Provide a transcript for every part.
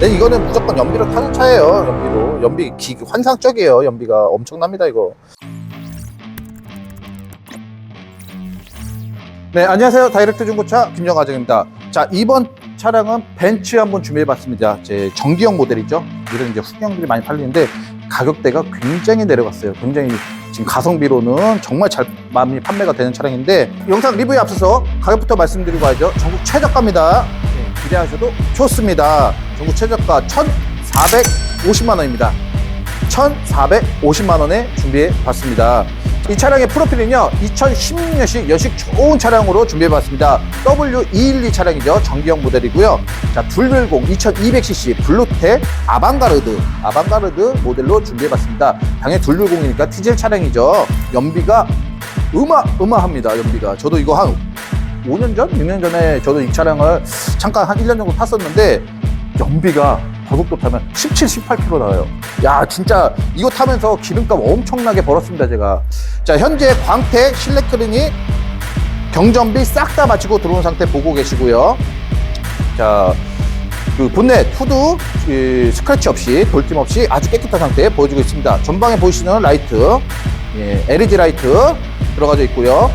네, 이거는 무조건 연비로 타는 차예요. 연비로. 연비 기, 환상적이에요. 연비가 엄청납니다, 이거. 네, 안녕하세요. 다이렉트 중고차 김정아정입니다. 자, 이번 차량은 벤츠 한번 준비해봤습니다. 제 정기형 모델이죠. 이런 이제 후형들이 많이 팔리는데 가격대가 굉장히 내려갔어요. 굉장히 지금 가성비로는 정말 잘 많이 판매가 되는 차량인데 영상 리뷰에 앞서서 가격부터 말씀드리고 가야죠. 전국 최저가입니다. 네, 기대하셔도 좋습니다. 전국 최저가 1,450만 원입니다. 1,450만 원에 준비해 봤습니다. 이 차량의 프로필은요, 2016년식 연식 좋은 차량으로 준비해 봤습니다. W212 차량이죠. 정기형 모델이고요. 자, 210 2200cc 블루텍 아방가르드, 아방가르드 모델로 준비해 봤습니다. 당연히 210이니까 디젤 차량이죠. 연비가 어마어마합니다. 연비가. 저도 이거 한 5년 전? 6년 전에 저도 이 차량을 잠깐 한 1년 정도 탔었는데 연비가 고속도 타면 17, 18km 나와요. 야, 진짜 이거 타면서 기름값 엄청나게 벌었습니다, 제가. 자, 현재 광택 실내 크린이 경전비 싹 다 마치고 들어온 상태 보고 계시고요. 자, 그 본넷, 후드, 그 스크래치 없이, 돌팀 없이 아주 깨끗한 상태 보여주고 있습니다. 전방에 보이시는 라이트, 예, LED 라이트 들어가져 있고요.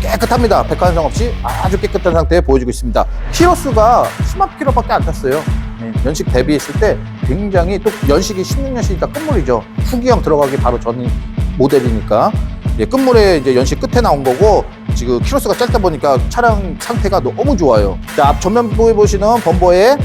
깨끗합니다. 백화현상 없이 아주 깨끗한 상태 보여주고 있습니다. 키로수가 10만 킬로밖에 안 탔어요. 네, 연식 대비했을 때 굉장히 또 연식이 16년식이니까 끝물이죠. 후기형 들어가기 바로 전 모델이니까 예, 끝물에 이제 연식 끝에 나온 거고 지금 키로수가 짧다 보니까 차량 상태가 너무 좋아요. 자, 앞 전면부에 보시는 범버에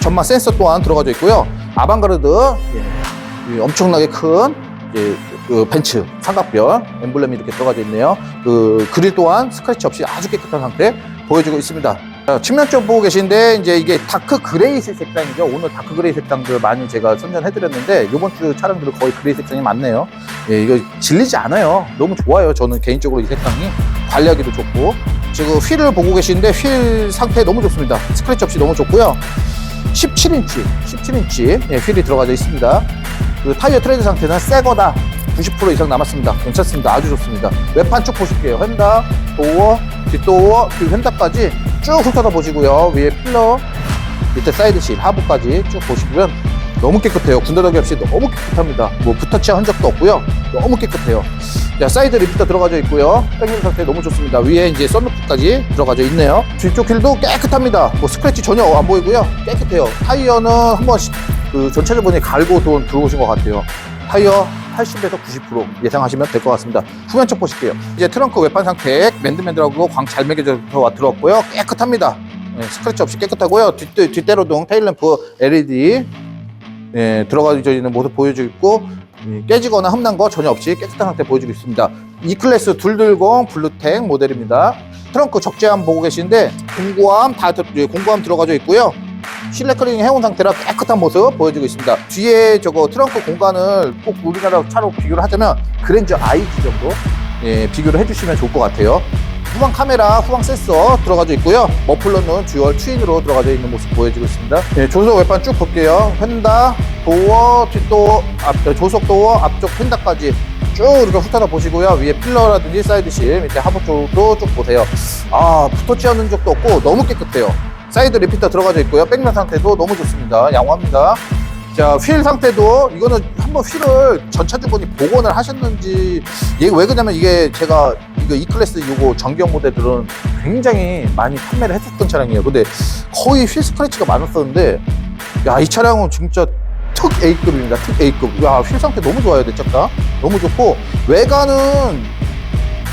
전막 센서 또한 들어가져 있고요. 아방가르드 예, 이 엄청나게 큰 예, 그 벤츠 삼각별 엠블렘이 이렇게 들어가져 있네요. 그 그릴 또한 스크래치 없이 아주 깨끗한 상태 보여주고 있습니다. 자, 측면 쪽 보고 계신데 이제 이게 다크 그레이 색상이죠. 오늘 다크 그레이 색상들 많이 제가 선전해드렸는데 이번 주 차량들은 거의 그레이 색상이 많네요. 예, 이거 질리지 않아요. 너무 좋아요. 저는 개인적으로 이 색상이 관리하기도 좋고 지금 휠을 보고 계시는데 휠 상태 너무 좋습니다. 스크래치 없이 너무 좋고요. 17인치, 17인치 예, 휠이 들어가져 있습니다. 그 타이어 트레드 상태는 새 거다. 90% 이상 남았습니다. 괜찮습니다. 아주 좋습니다. 외판 쭉 보실게요. 휀다, 도어, 뒷도어, 그리고 휀다까지 쭉 훑어다 보시고요. 위에 필러, 밑에 사이드실, 하부까지 쭉 보시면 너무 깨끗해요. 군더더기 없이 너무 깨끗합니다. 뭐 붓터치한 흔적도 없고요. 너무 깨끗해요. 자, 사이드 리프터 들어가져 있고요. 백림 상태 너무 좋습니다. 위에 이제 썬루프까지 들어가져 있네요. 뒤쪽 휠도 깨끗합니다. 뭐 스크래치 전혀 안 보이고요. 깨끗해요. 타이어는 한번 시- 그 전체적으로 갈고 돈 들어오신 것 같아요. 타이어 80에서 90% 예상하시면 될 것 같습니다. 후면 쪽 보실게요. 이제 트렁크 외판 상태 맨들맨들하고 광 잘 매겨져 들어왔고요. 깨끗합니다. 네, 스크래치 없이 깨끗하고요. 뒷, 뒷대로동 테일램프 LED 예, 들어가져 있는 모습 보여주고 있고 예, 깨지거나 흠난 거 전혀 없이 깨끗한 상태 보여주고 있습니다. E 클래스 220 블루텍 모델입니다. 트렁크 적재함 보고 계시는데 공구함 다 들- 예, 공구함 들어가져 있고요. 실내 클리닝 해온 상태라 깨끗한 모습 보여주고 있습니다. 뒤에 저거 트렁크 공간을 꼭 우리나라 차로 비교를 하자면 그랜저 IG 정도 예, 비교를 해주시면 좋을 것 같아요. 후방 카메라, 후방 센서 들어가져 있고요. 머플러는 듀얼 트윈으로 들어가져 있는 모습 보여주고 있습니다. 예, 조석 외판 쭉 볼게요. 휀다, 도어, 뒷도어, 앞, 조석 도어, 앞쪽 휀다까지 쭉 이렇게 훑어다 보시고요. 위에 필러라든지 사이드실, 밑에 하부 쪽도 쭉 보세요. 아, 붙어치 않은 적도 없고 너무 깨끗해요. 사이드 리피터 들어가져 있고요. 백면 상태도 너무 좋습니다. 양호합니다. 자, 휠 상태도 이거는 한번 휠을 전차주분이 복원을 하셨는지 이게 왜 그러냐면 이게 제가 이거 E 클래스 요거 정기형 모델들은 굉장히 많이 판매를 했었던 차량이에요. 근데 거의 휠 스크래치가 많았었는데 야, 이 차량은 진짜 특 A급입니다. 특 A급. 야, 휠 상태 너무 좋아요, 내 차가. 너무 좋고 외관은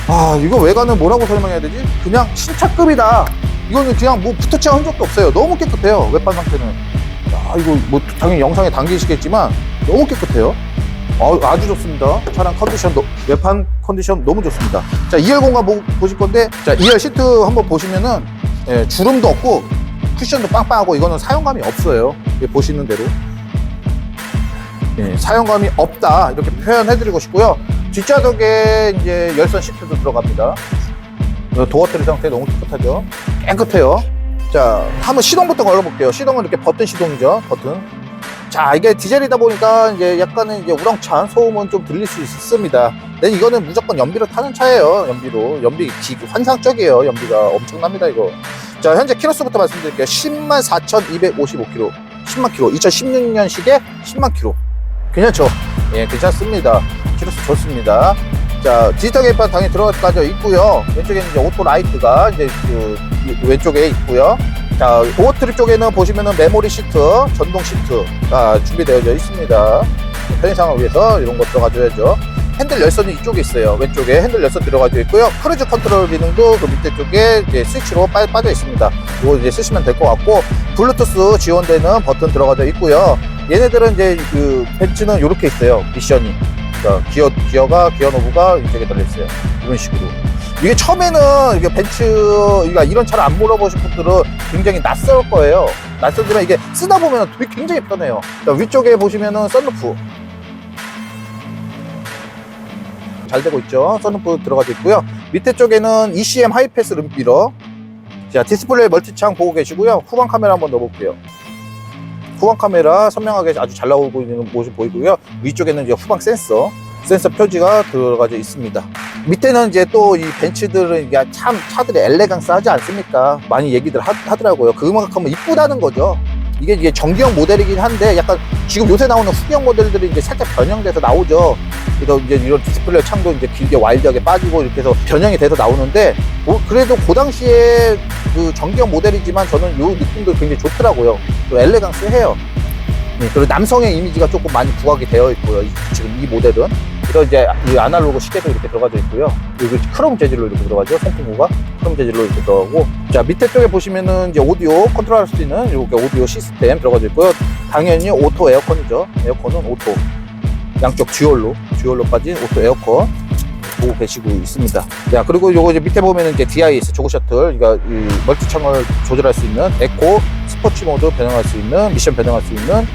아, 이거 외관은 뭐라고 설명해야 되지? 그냥 신차급이다. 이거는 그냥 뭐 붙어치한 흔적도 없어요. 너무 깨끗해요. 외관 상태는. 야, 이거 뭐 당연히 영상에 담기시겠지만 너무 깨끗해요. 아, 아주 좋습니다. 차량 컨디션 도 외판 컨디션 너무 좋습니다. 자, 2열 공간 보, 보실 건데 자, 2열 시트 한번 보시면은 예, 주름도 없고 쿠션도 빵빵하고 이거는 사용감이 없어요. 예, 보시는 대로. 예, 사용감이 없다 이렇게 표현해드리고 싶고요. 뒷좌석에 이제 열선 시트도 들어갑니다. 어, 도어 트리 상태 너무 깨끗하죠. 깨끗해요. 자, 한번 시동부터 걸어볼게요. 시동은 이렇게 버튼 시동이죠. 버튼. 자, 이게 디젤이다 보니까 이제 약간은 이제 우렁찬 소음은 좀 들릴 수 있습니다. 근데 이거는 무조건 연비로 타는 차예요. 연비로. 연비 기, 환상적이에요. 연비가 엄청납니다, 이거. 자, 현재 키로수부터 말씀드릴게요. 10만 4,255km. 10만 킬로. 2016년식에 10만 킬로. 괜찮죠? 예, 괜찮습니다. 키로수 좋습니다. 자, 디지털 게임판 당연히 들어가져 있고요. 왼쪽에는 이제 오토 라이트가 이제 그 왼쪽에 있고요. 자, 도어트리 쪽에는 보시면은 메모리 시트, 전동 시트가 준비되어져 있습니다. 편의상을 위해서 이런 거 들어가줘야죠. 핸들 열선은 이쪽에 있어요. 왼쪽에 핸들 열선 들어가져 있고요. 크루즈 컨트롤 기능도 그 밑에 쪽에 이제 스위치로 빠, 빠져 있습니다. 이거 이제 쓰시면 될 것 같고, 블루투스 지원되는 버튼 들어가져 있고요. 얘네들은 이제 그 벤츠는 이렇게 있어요. 미션이. 그러니까 기어, 기어가, 기어 노브가 이쪽에 달려 있어요. 이런 식으로. 이게 처음에는 이게 벤츠, 그러니까 이런 차를 안 몰아보신 분들은 굉장히 낯설 거예요. 낯설지만 이게 쓰다 보면 되게 굉장히 편해요. 자, 위쪽에 보시면은 썬루프. 잘 되고 있죠. 썬루프 들어가져 있고요. 밑에 쪽에는 ECM 하이패스 룸미러. 자, 디스플레이 멀티창 보고 계시고요. 후방 카메라 한번 넣어볼게요. 후방 카메라 선명하게 아주 잘 나오고 있는 모습 보이고요. 위쪽에는 이제 후방 센서, 센서 표지가 들어가져 있습니다. 밑에는 이제 또 이 벤츠들은 참 차들이 엘레강스 하지 않습니까? 많이 얘기들 하, 하더라고요. 그만큼 이쁘다는 거죠. 이게 이게 정기형 모델이긴 한데 약간 지금 요새 나오는 후경 모델들이 이제 살짝 변형돼서 나오죠. 그래서 이제 이런 디스플레이 창도 이제 길게 와일드하게 빠지고 이렇게 해서 변형이 돼서 나오는데 뭐 그래도 그 당시에 그 정기형 모델이지만 저는 요 느낌도 굉장히 좋더라고요. 또 엘레강스해요. 네, 그리고 남성의 이미지가 조금 많이 부각이 되어 있고요. 이- 지금 이 모델은. 그래서 이제 이 아날로그 시계도 이렇게 들어가져 있고요. 여기 크롬 재질로 이렇게 들어가죠. 송풍구가 크롬 재질로 이렇게 들어가고. 자, 밑에 쪽에 보시면은 이제 오디오 컨트롤 할 수 있는 이렇게 오디오 시스템 들어가져 있고요. 당연히 오토 에어컨이죠. 에어컨은 오토. 양쪽 듀얼로, 듀얼로 빠진 오토 에어컨. 보고 계시고 있습니다. 자, 그리고 요거 이제 밑에 보면은 이제 DIS, 조그 셔틀, 그러니까 이 멀티창을 조절할 수 있는 에코, 스포츠 모드 변형할 수 있는, 미션 변형할 수 있는 이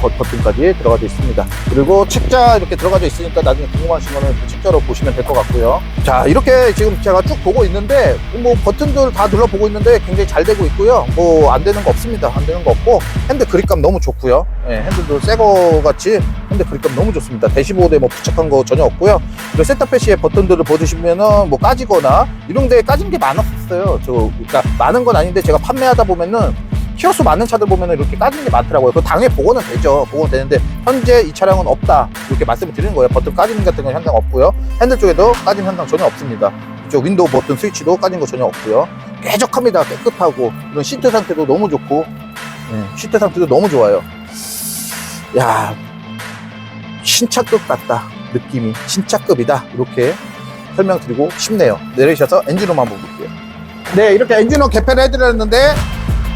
버- 버튼까지 들어가져 있습니다. 그리고 책자 이렇게 들어가져 있으니까 나중에 궁금하신 거는 그 책자로 보시면 될 것 같고요. 자, 이렇게 지금 제가 쭉 보고 있는데, 뭐 버튼들 다 눌러보고 있는데 굉장히 잘 되고 있고요. 뭐 안 되는 거 없습니다. 안 되는 거 없고, 핸드 그립감 너무 좋고요. 예, 핸들도 새 거 같이 핸드 그립감 너무 좋습니다. 대시보드에 뭐 부착한 거 전혀 없고요. 그리고 센터패시의 버튼들을 보시면은 뭐 까지거나 이런 데 까진 게 많았었어요. 저, 그러니까 많은 건 아닌데 제가 판매하다 보면은 키로수 많은 차들 보면은 이렇게 까진 게 많더라고요. 그 당연히 복원은 되죠. 복원 되는데 현재 이 차량은 없다. 이렇게 말씀을 드리는 거예요. 버튼 까지는 같은 건 현장 없고요. 핸들 쪽에도 까진 현상 전혀 없습니다. 이쪽 윈도우 버튼 스위치도 까진 거 전혀 없고요. 쾌적합니다. 깨끗하고 이런 시트 상태도 너무 좋고 예, 시트 상태도 너무 좋아요. 야 신차급 같다. 느낌이 신차급이다. 이렇게 설명드리고 싶네요. 내리셔서 엔진룸 한번 볼게요. 네, 이렇게 엔진룸 개폐를 해드렸는데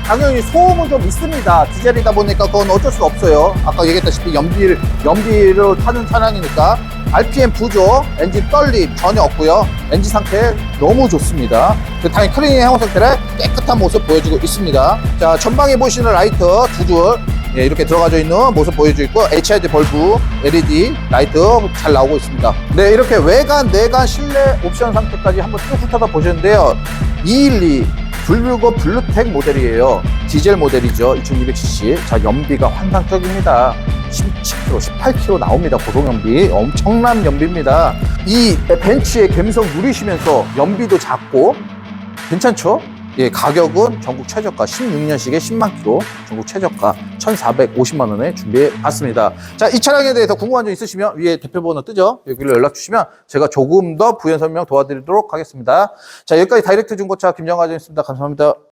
당연히 소음은 좀 있습니다. 디젤이다 보니까 그건 어쩔 수 없어요. 아까 얘기했다시피 연비를, 연비를 타는 차량이니까. RPM 부조, 엔진 떨림 전혀 없고요. 엔진 상태 너무 좋습니다. 그 당연히 클리닝 해온 상태를 깨끗한 모습 보여주고 있습니다. 자, 전방에 보시는 라이트 두 줄. 예, 이렇게 들어가져 있는 모습 보여주고 있고 HID 벌브, LED 라이트 잘 나오고 있습니다. 네, 이렇게 외관, 내관, 실내 옵션 상태까지 한번 쭉 훑어다 보셨는데요. 212 불불고 블루텍 모델이에요. 디젤 모델이죠. 2200cc. 자, 연비가 환상적입니다. 17km, 18km 나옵니다. 고속연비. 엄청난 연비입니다. 이 벤츠의 감성 누리시면서 연비도 작고 괜찮죠? 예, 가격은 전국 최저가 16년식에 10만 킬로, 전국 최저가 1,450만 원에 준비해 봤습니다. 자, 이 차량에 대해서 궁금한 점 있으시면 위에 대표 번호 뜨죠? 여기로 연락 주시면 제가 조금 더 부연 설명 도와드리도록 하겠습니다. 자, 여기까지 다이렉트 중고차 김정아 전이었습니다. 감사합니다.